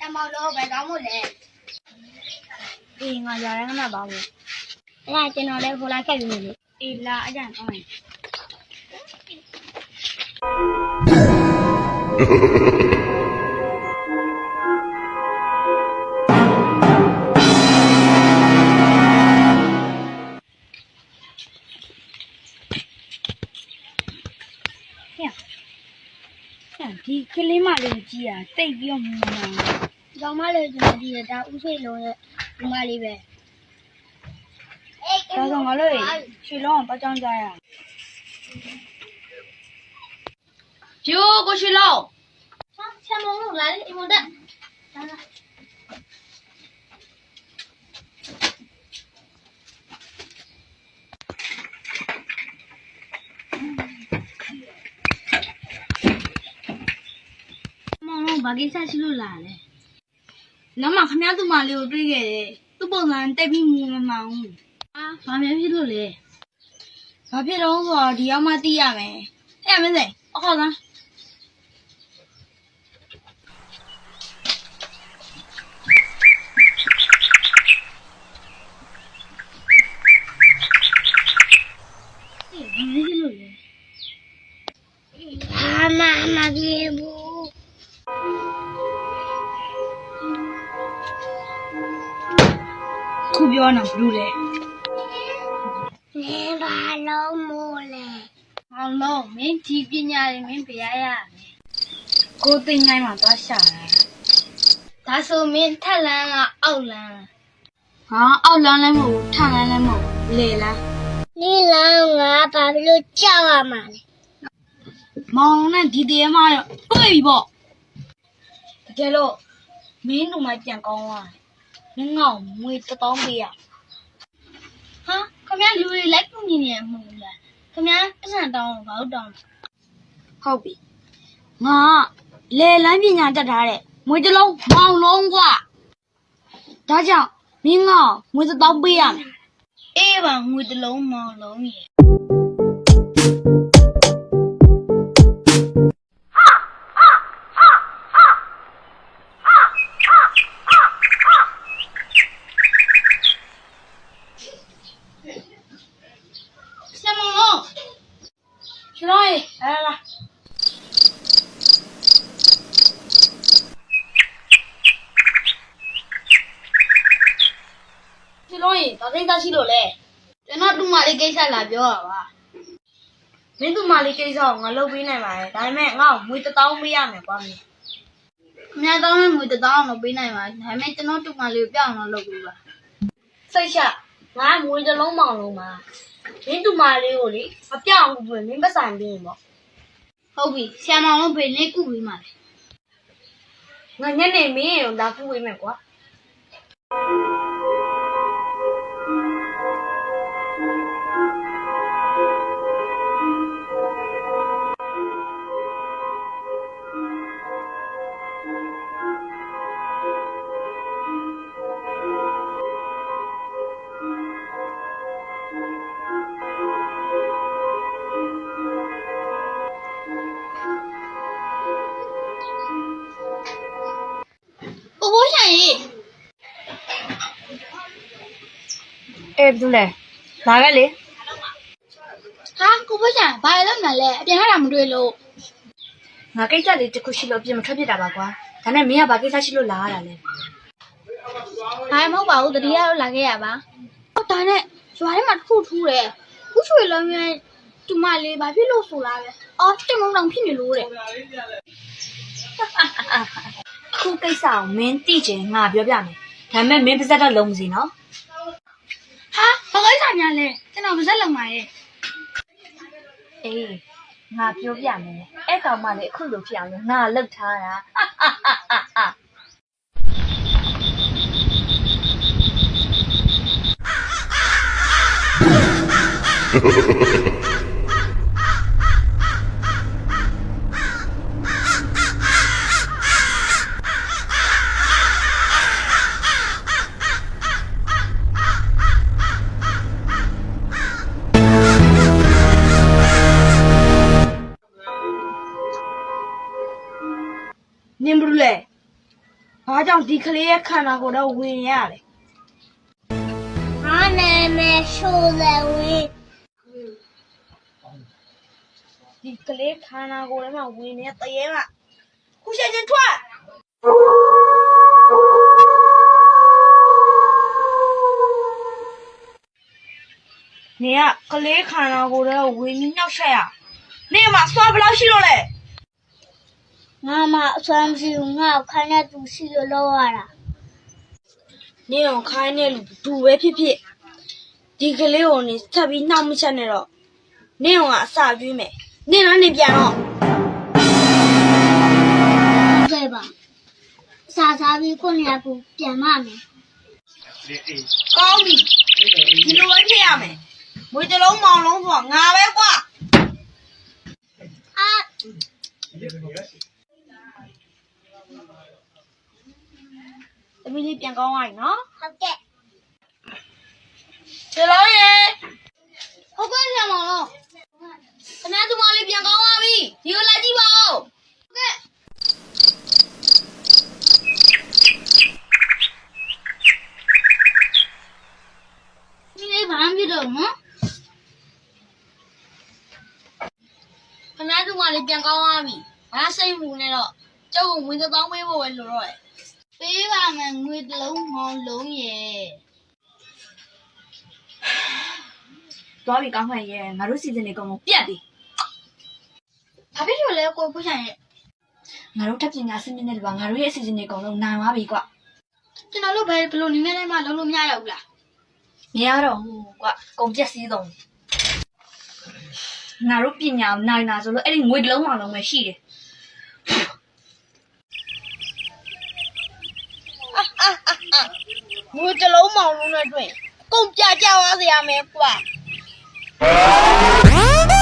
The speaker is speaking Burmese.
တမောင်တော့ဘယ်ကောင်းမို့လဲအေးငါရာရမ်းကပါဘူးအဲ့ဒါကျွန်တော်လည်းဟိုလာခက်ပြီးနေလို့အေးလာအကြံကောင်းရင်ဒီ ကြီးอ่ะတိတ်ပြီးတော့မူမနာဒီကောင်မလေးကျွန်တော်ဒီဒါဥစိတ်လုံးရဲ့ဒီမလေးပဲအေးဒါဆိုငါတို့ရွှေလုံးအောင်ပတ်ကြောင်းကြရအောင်ကျိုးကိုရွှေလုံးဆမ်မုံလို့လာလေအမတက်လာ လာမောင်လုံးဘာကိစ္စရှိလို့လာလဲနောက်မှခမရသူမလေးကိုတွေ့ခဲ့တယ်သူ့ပုံစံတိတ်ပြီးမူမမှန်ဘူးအာဘာများဖြစ်လို့လဲဘာဖြစ်တော့ဆိုတော့ဒီရောက်မှသိရမယ်အဲ့မင်းစိအခုလား ခုပြောနေဘူးလဲနေပါလုံးမို့လေဘာလို့မင်းဒီပညာတွေမင်းပြရရမယ်ကိုသိငိုင်းမှာသွားရှာတာဒါဆိုမင်းထက်လန်းကအောက်လန်းဟာအောက်လန်းလည်းမဟုတ်ဘူးထက်လန်းလည်းမဟုတ်ဘူးလေလားနေလောင်းငါဘာဖြစ်လို့ကြောက်ရမှာလဲမောင်နဲ့ဒီတည်းမှတော့တွေ့ပြီပေါ့တကယ်လို့မင်းတို့မှပြန်ကောင်းသွားတယ် မင်းငေါ့ငွေတစ်တောင်းပေးရဟာခမရလူတွေလိုက်ကူညီနေရမဟုတ်ဘူးလားခမရပတ်စံတောင်းဘာလို့တောင်းဟုတ်ပြီငါလေလန်းပညာတက်ထားတဲ့ငွေတစ်လုံးမောင်လုံးกว่าဒါကြောင့်မင်းငေါ့ငွေတစ်တောင်းပေးရမယ်အေးပါငွေတစ်လုံးမောင်လုံးရေ ကျွန်တော်ရေဘာကိစ္စရှိလို့လဲကျွန်တော်တူမလေးကိစ္စလာပြောတာပါမင်းတူမလေးကိစ္စကိုငါလုပ်ပေးနိုင်ပါတယ်ဒါပေမဲ့ငါ့ကိုငွေတစ်တောင်းပေးရမယ်ကွာမင်းခင်ဗျားတောင်းတဲ့ငွေတစ်တောင်းတော့ပေးနိုင်ပါဒါပေမဲ့ကျွန်တော်တူမလေးကိုပြောင်းတော့လုပ်ပေးပါစိတ်ချငါငွေတစ်လုံးမောင်လုံးပါမင်းတူမလေးကိုလေမပြောင်းဘူးပြင်မင်းပတ်ဆိုင်ပြီးရင်ပေါ့ဟုတ်ပြီဆရာမောင်လုံးဖေးလေးကုပြီးမှလေငါညနေမင်းရောလာကုဝေးမယ်ကွာဘိုး အေးဘူးလေလာခဲ့လေဟာကိုဘိုးချန်ဘာလဲလုပ်နေလဲအပြင်ထတာမတွေ့လို့ငါကိစ္စလေးတစ်ခုရှိလို့ပြင်မထွက်ပြတာပါကွာဒါနဲ့မင်းကဘာကိစ္စရှိလို့လာရတာလဲဘာမှမဟုတ်ပါဘူးတတိယတော့လာခဲ့ရပါဟုတ်ဒါနဲ့ရွာထဲမှာတစ်ခုထူးတယ်ခုရွှေလုံးရဲ့တူမလေးဘာဖြစ်လို့ဆိုလာပဲအော်တင်လုံးတောင်ဖြစ်နေလို့တဲ့ခုကိစ္စကိုမင်းသိချင်ငါပြောပြမယ်ဒါပေမဲ့မင်းပါဇက်တော့လုံးမစီနော် ဟာဘာကိစ္စများလဲကျွန်တော်ပါဇက်လုံပါရဲ့အေးငါပြောပြမယ်အဲ့ကောင်မလေးအခုလိုဖြစ်အောင်လို့ငါလှုပ်ထားတာနင်ဘူးလေ ကြောင့်ဒီကလေးရဲ့ခန္ဓာကိုယ်တော့ဝင်ရလဲဟာနာမည်ရှိုးတယ်ဝေးဒီကလေးခန္ဓာကိုယ်ထဲမှာဝင်နေတဲ့တရေကခုချက်ချင်းထွက်နေကကလေးခန္ဓာကိုယ်ထဲကိုဝင်ပြီးနှောက်ရှက်ရနေမှာစွာဘယ်လောက်ရှိလို့လဲ ငါမအဆွမ်းမရှိဘူးငါ့ကိုခိုင်းတဲ့သူရှိလို့လောက်ရတာနေအောင်ခိုင်းနေလူဘူးပဲဖြစ်ဖြစ်ဒီကလေးကိုနေဆက်ပြီးနှောက်မချက်နဲ့တော့နေအောင်ကအစာကျွေးမယ်နေတော့နေပြန်တော့ကဲပါစားစားပြီးခုနေရာကိုပြန်မမယ်ကောင်းပြီဒီလိုပဲဖြစ်ရမယ်မွေတစ်လုံးမောင်လုံးဆိုငါပဲကွာအာ သမီးလေးပြန်ကောင်းသွားပြီနော်ဟုတ်ကဲ့ဒီလိုရေဟုတ်ကဲ့ဆရာမောင်လို့ခဏသူမလေးပြန်ကောင်းသွားပြီဒီကိုလာကြည့်ပါဦးဟုတ်ကဲ့ဒီလေးဘာမှမဖြစ်တော့ဘူးနော်ခဏသူမလေးပြန်ကောင်းသွားပြီဘာစိတ်မူနဲ့တော့ကျုပ်ကဝင်သတောင်းပေးဖို့ပဲလိုတော့တယ် ပေးပါမယ်ငွေတစ်လုံးမောင်လုံးရဲ့သွားပြီကောင်းမှန်ရဲ့ငါတို့စီစဉ်နေကုန်လုံးပြတ်ပြီဘာဖြစ်လို့လဲကိုဖူးဆိုင်ရဲ့ငါတို့တက်ပညာစနစ်နဲ့တပါငါတို့ရဲ့အစီအစဉ်တွေကုန်လုံးနိုင်သွားပြီကွာကျွန်တော်တို့ဘယ်ဘယ်လိုနေမဲတိုင်းမှလုံးလို့မရတော့ဘူးလားမရတော့ဘူးကွာကုန်ပြက်စည်းတော့ငါတို့ပညာကိုနိုင်တာဆိုလို့အဲ့ဒီငွေတစ်လုံးမှလုံးပဲရှိတယ် ငွေတစ်လုံးမောင်လုံးနဲ့တွေ့အကုန်ပြကြသွားစေရမယ်ကွာဟ